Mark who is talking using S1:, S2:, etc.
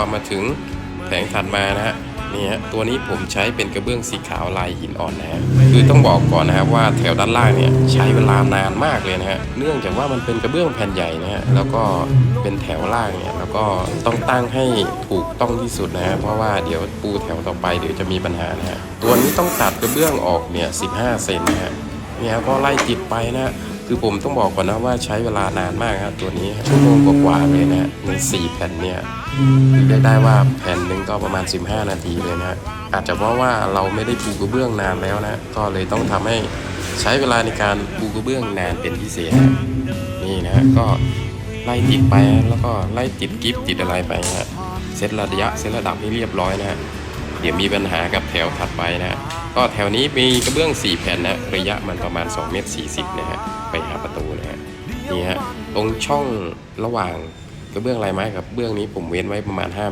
S1: พอมาถึงแผงถัดมานะฮะนี่ฮะตัวนี้ผมใช้เป็นกระเบื้องสีขาวลายหินอ่อนนะฮะคือต้องบอกก่อนนะครับว่าแถวด้านล่างเนี่ยใช้เวลานานมากเลยนะฮะเนื่องจากว่ามันเป็นกระเบื้องแผ่นใหญ่นะฮะแล้วก็เป็นแถวล่างเนี่ยแล้วก็ต้องตั้งให้ถูกต้องที่สุดนะฮะเพราะว่าเดี๋ยวปูแถวต่อไปเดี๋ยวจะมีปัญหานะฮะตัวนี้ต้องตัดกระเบื้องออกเนี่ย15 เซนนะฮะเนี่ยก็ไล่ติดไปนะ คือผมต้องบอกก่อนนะว่าใช้เวลานานมากครับตัวนี้ชั่วโมงกว่าๆเลยนะใน4แผ่นเนี่ยคือเรียกได้ว่าแผ่นหนึ่งก็ประมาณ 15 นาทีเลยนะอาจจะเพราะว่าเราไม่ได้ปูกระเบื้องนานแล้วนะก็เลยต้องทำให้ใช้เวลาในการปูกระเบื้องนานเป็นพิเศษนี่นะก็ไล่ติดไปแล้วก็ไล่ติดกิฟติดอะไรไปนะเซตระยะเซตระดับให้เรียบร้อยนะ เดี๋ยวมีปัญหากับแถวถัดไปนะก็แถวนี้มีกระเบื้อง 4 แผ่นนะระยะมันประมาณ2เมตร40นะฮะไปหาประตูนะฮะนี่ฮะตรงช่องระหว่างกระเบื้องลายไม้กับเบื้องนี้ผมเว้นไว้ประมาณ5